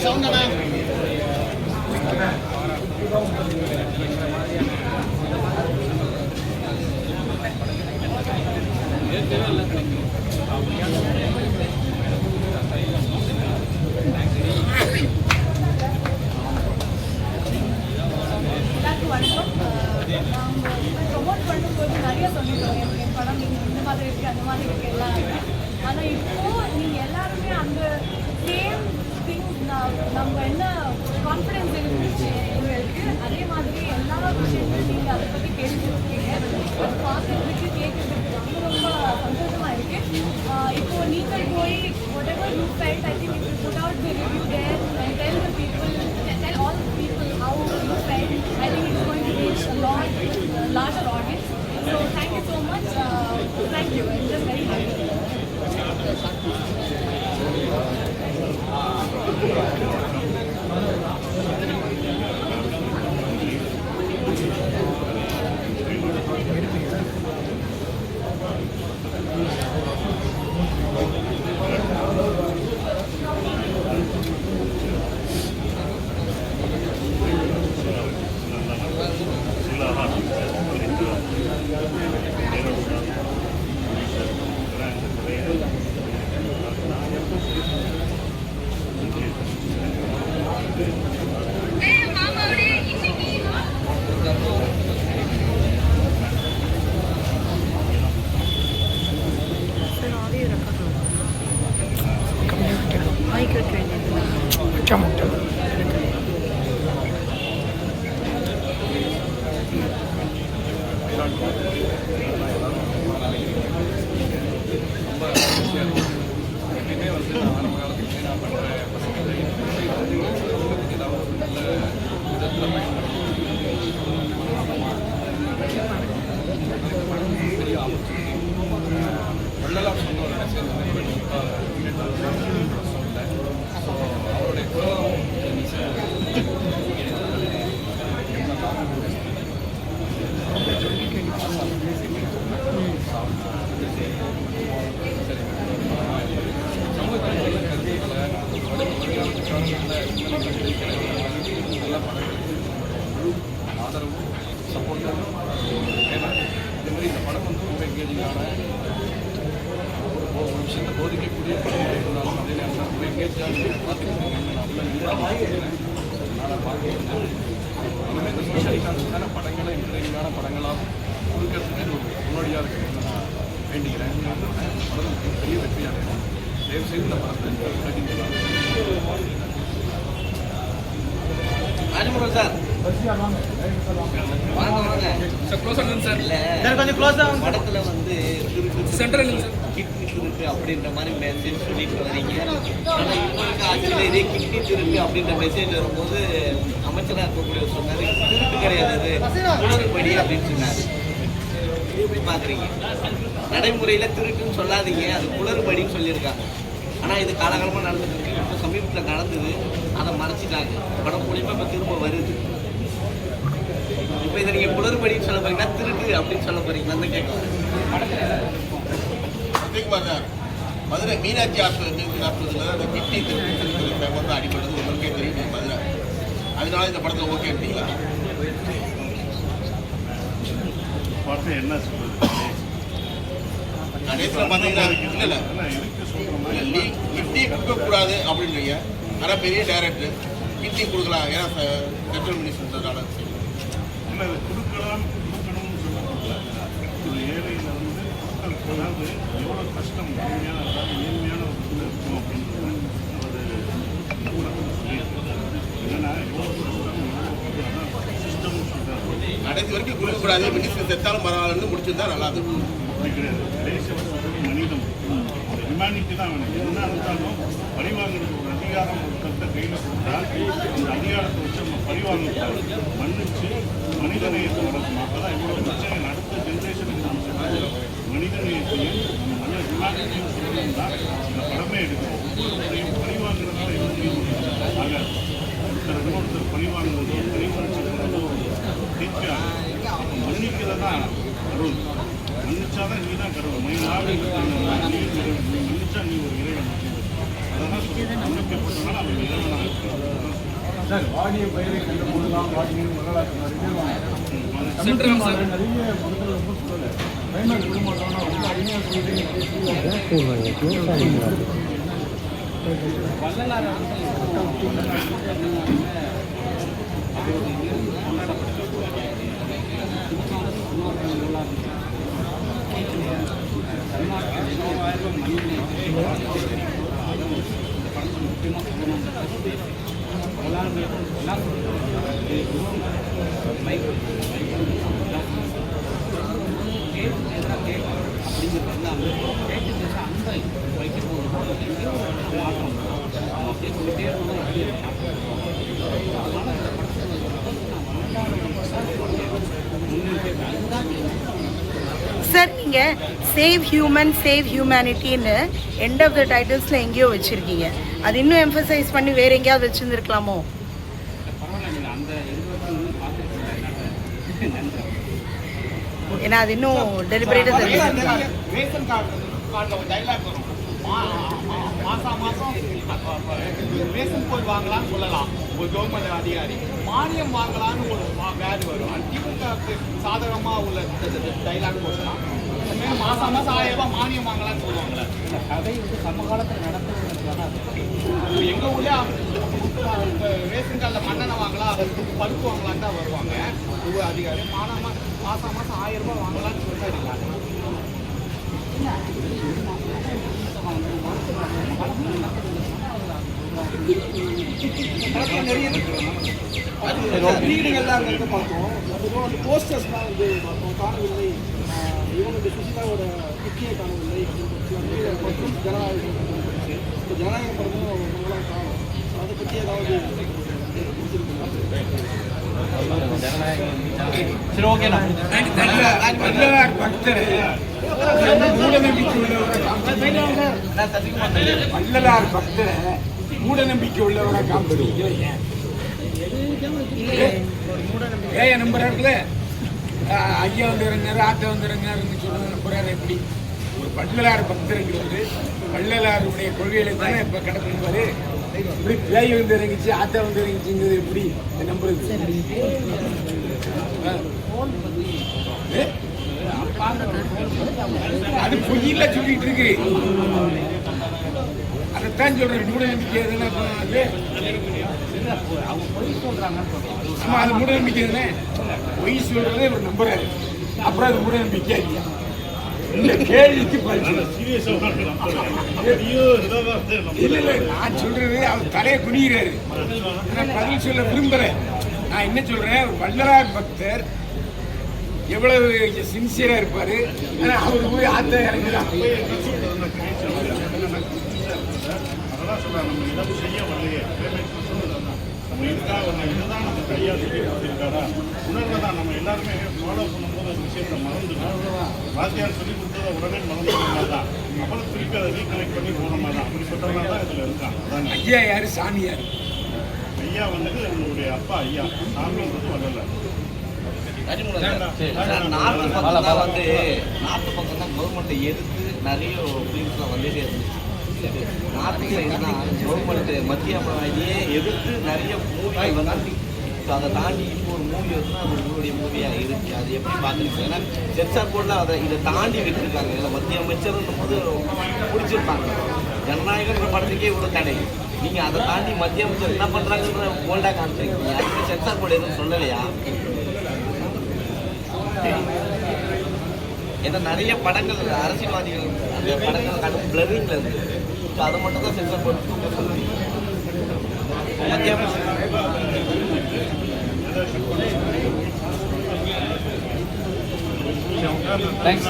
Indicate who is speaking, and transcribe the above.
Speaker 1: Xuống. Larger audience. Micro ট্রেনে চমক
Speaker 2: ஆதரவும் சப்போர்ட்டும் ஏன்னா அதே மாதிரி இந்த படம் வந்து ரொம்ப எங்கேஜிங்கான ஒரு விஷயத்தை போதிக்கக்கூடிய படமாக இருந்தாலும் அதே நேரத்தில் ரொம்ப எங்கேஜாக பார்த்துக்கிட்டு நான் சோஷியல் கான்சியஸான படங்களை இன்றைக்கான படங்களாக கொடுக்கறதுக்கு ஒரு முன்னோடியாக இருக்குன்னு நான் வேண்டிக்கிறேன் படம் பெரிய வெற்றியாக இருக்கும் தயவு செய்து இந்த படத்தை கண்டிப்பாக க்ளோஸ்
Speaker 3: ஆகும்
Speaker 4: படத்துல வந்து திருட்டு
Speaker 2: சென்டர் இல்லைங்க சார்
Speaker 4: கிட்னி திருட்டு அப்படின்ற மாதிரி மெசேஜ் சொல்லிட்டு வரீங்க ஆனா இப்போ இருக்க இதே கிட்னி திருட்டு அப்படின்ற மெசேஜ் வரும்போது அமைச்சராக இருக்கக்கூடிய சொன்னாரு திருட்டு கிடையாது இது உணர்வுபடி அப்படின்னு சொன்னாரு இது எப்படி பாக்குறீங்க நடைமுறையில திருட்டுன்னு சொல்லாதீங்க அது குளறுபடின்னு சொல்லியிருக்காங்க. ஆனா இது காலகாலமா நடந்துட்டு இருக்கு. சமீபத்தில் நடந்தது அதை மறைச்சிட்டாங்க. படம் மூலியமா இப்போ திரும்ப வருது. இப்போ இதை நீங்க குளறுபடின்னு சொல்ல போறீங்கன்னா திருட்டு அப்படின்னு சொல்ல போறீங்களான்னு கேட்கலாம்
Speaker 5: சத்யகுமார் சார் மதுரை மீனாட்சி ஆஸ்பத்திரி ஆஸ்பத்திரியில் அந்த கிட்னி திருப்பி ஃபேமஸாக அடிபட்டது. உங்களுக்கே தெரியும் மதுரை. அதனால இந்த படத்தில் ஓகே எடுத்தீங்களா
Speaker 6: பார்த்து என்ன சொல்றது?
Speaker 5: கடைசியில் பார்த்தீங்கன்னா இல்லை இல்லை
Speaker 6: ஆனா
Speaker 5: இல்லை கிட்னி கொடுக்கக்கூடாது அப்படின்றீங்க ஆனால் பெரிய டேரக்டர் கிட்னி கொடுக்கலாம் ஏன்னா சென்ட்ரல் மினிஸ்டர்னால
Speaker 6: இல்லை அது கொடுக்கலாம் கொடுக்கணும்னு சொல்லக்கூடாது ஒரு ஏழையில் வந்து மக்களுக்கு அதாவது எவ்வளோ கஷ்டம் எளிமையான அதாவது ஏழ்மையான ஒரு இது இருக்கும் அப்படின்றது ஒரு ஊடகம் சொல்லியிருக்கு என்னன்னா எவ்வளோ கஷ்டம் சொல்கிறாங்க
Speaker 5: கடைசி வரைக்கும் கொடுக்கக்கூடாது. மினிஸ்டர் செத்தாலும் பரவாயில்லன்னு முடிச்சிருந்தா நல்லா இருக்கும்
Speaker 6: அப்படி கிடையாது கடைசி வந்து மனிதம் மெக்கானிக்கு தான் வேணும் என்ன இருந்தாலும் பழிவாங்கிறதுக்கு ஒரு அதிகாரம் ஒருத்தர்கிட்ட கையில் கொடுத்தால் அந்த அதிகாரத்தை வச்சு நம்ம பழிவாங்கக்கூடாது மன்னிச்சு மனித நேயத்தை வளர்க்கணும் அப்போ தான் இவ்வளோ பிரச்சனை அடுத்த ஜென்ரேஷனுக்கு நம்ம சொல்லுவோம் மனித நேயத்தையும் நம்ம நல்ல விமானத்தையும் சொல்லணும் தான் இந்த படமே எடுக்கும். ஒவ்வொரு முறையும் பழிவாங்கிறதுனால எதுவுமே ஆக ஒருத்தர் இன்னொருத்தர் பழிவாங்குறதோ பழிவாங்கிறதோ தீர்க்க மன்னிக்கிறதான் அருள். மன்னிச்சாதான் நீ தான் கடவுள். நீ மன்னிச்சா நீ ஒரு இறைவன். சொல்லி நம்பிக்கைப்பட்டனால அவன் இறைவனாக இருக்கிறான்.
Speaker 3: சார் வாடிய பயிரை கண்டு போடலாம் வாடினு வரலாற்று நிறைய நிறைய மக்கள் ரொம்ப சொல்லலை. பயன்பாடு விட மாட்டோம்னா ரொம்ப அருமையாக சொல்லிட்டு
Speaker 7: சார் நீங்கள் சேவ் ஹியூமன் சேவ் ஹியூமனிட்டின்னு எண்ட் ஆஃப் த டைட்டில்ஸில் எங்கேயோ வச்சுருக்கீங்க. அது இன்னும் எம்ஃபசைஸ் பண்ணி வேற எங்கேயாவது வச்சுருந்துருக்கலாமோ? ஏன்னா அது இன்னும் டெலிபரேட்டாக தெரியும்
Speaker 8: ரேஷன் கார்டு கார்டில் ஒரு டைலாக் வரும். மா- மா- மாசம் மாசம் ரேஷன் போய் வாங்கலாம்னு சொல்லலாம். ஒரு கவர்மெண்ட் அதிகாரி மானியம் வாங்கலாம்னு ஒரு வேர்டு வரும். அது திமுகவுக்கு சாதகமாக உள்ள டைலாக் போடலாம் மாசம் மாசம் ஆயிரம் ரூபாய் மானியம் வாங்கலாம்னு சொல்லுவாங்கல்ல. கதை வந்து சமகாலத்தில் நடந்தது எங்கள் ஊர்ல ரேஷன் கார்டில் மண்ணெண்ணெய் வாங்கலாம் பருப்பு வாங்கலான்னு தான் வருவாங்க. ஒவ்வொரு அதிகாரி மாதம் மாசம் மாதம் ஆயிரம் ரூபாய் வாங்கலாம்னு சொல்லிட்டு வீடுகள்லாம் அங்கே இருக்க பார்த்தோம். அதுவும் அந்த போஸ்டர்ஸ்லாம் வந்து பார்த்தோம். காணவில்லை. ஆஹ் இவங்க சுஷிதாவோட முக்கிய காணவில்லை. மற்றும் ஜனநாயகம் இப்போ ஜனநாயகம் படமும் நம்மளாம் காணும். சரி ஓகேண்ணா
Speaker 3: வள்ளலார் பக்தர் மூடநம்பிக்கை உள்ளவரை காமிச்சு வள்ளலார் பக்தரை மூடநம்பிக்கை உள்ளவரை காமிச்சிருக்கீங்க ஏன் ஏன் நம்புறாருல ஐயா வந்து இறங்கினாரு ஆத்தா வந்து இறங்கினாருன்னு சொல்ல நம்புறாரு எப்படி ஒரு வள்ளலார் பக்தருங்கிறது வள்ளலாருடைய கொள்கையில தானே இப்போ கடைப்பிடிப்பாரு இப்படி பேய் வந்து இறங்கிச்சு ஆத்தா வந்து இறங்கிச்சுங்கிறது எப்படி? நம்புறது? ஆ. ஏ? அது பொய்யில சொல்லிட்டு இருக்கு. அதைத்தான் சொல்றேன். மூட நம்பிக்கை எதுனா அது அது மூட நம்பிக்கை தானே? பொய் சொல்றதே இவர் நம்புறாரு. அப்புறம் அது மூட நம்பிக்கை இல்லையா? இந்த கேள்விக்கு பதில்
Speaker 6: ஐயோ இதான்
Speaker 3: இல்ல இல்ல நான் சொல்றது அவர் தலையை குனிகிறாரு பதில் சொல்ல விரும்புறேன் நான் என்ன சொல்றேன் ஒரு பக்தர் எவ்வளவு சின்சியரா இருப்பாரு. ஆனா அவர் போய் ஆத்த இறங்கலாம்
Speaker 6: அதெல்லாம் சொல்றாங்க நம்ம இதை செய்ய வரலையே. நம்ம இதுதான் கையால் இருக்காரா உணர்வை தான் நம்ம எல்லாருமே ஃபாலோ பண்ணும்போது அந்த விஷயத்தை மறந்துடும் வாத்தியார் சொல்லி கொடுத்ததை உடனே மறந்துடுமா தான். அப்புறம் திருப்பி அதை ரீகனெக்ட் பண்ணி போனோமா தான். அப்படிப்பட்டவங்க தான் இதில் இருக்கான். அதான்
Speaker 3: ஐயா யாரு? சாமி யாரு
Speaker 6: ஐயா வந்தது உங்களுடைய அப்பா ஐயா. சாமின்றது வரல
Speaker 4: நார்த்து பக்கம் தான் வந்து நார்த்து பக்கம் தான் கவர்மெண்ட்டை எதிர்த்து நிறைய ஃபிலிம்ஸ்லாம் வந்துட்டே இருந்துச்சு. நார்த்து சைடு தான் கவர்மெண்ட் மத்திய அமைதியே எதிர்த்து நிறைய மூவி வந்து ஸோ அதை தாண்டி இப்போ ஒரு மூவி வந்துன்னா அது உங்களுடைய மூவியாக இருக்கு. அது எப்படி பார்க்குறீங்க ஏன்னா சென்சார் போர்டில் அதை இதை தாண்டி விட்டுருக்காங்க. இதில் மத்திய அமைச்சர்ன்னும் போது பிடிச்சிருப்பாங்க. ஜனநாயகன்ற படத்துக்கே இவ்வளோ தடை. நீங்கள் அதை தாண்டி மத்திய அமைச்சர் என்ன பண்ணுறாங்கன்ற போல்டாக காமிச்சிருக்கீங்க. அதுக்கு சென்சார் போர்டு எதுவும் சொல்லலையா? ஏன்னா நிறைய படங்கள் அரசியல்வாதிகள் அந்த படங்கள் கடும் பிளரிங்ல இருக்கு. ஸோ அதை மட்டும் தான் சென்சார் போர்டு சொல்லுவீங்க மத்திய
Speaker 6: தேங்க்ஸ்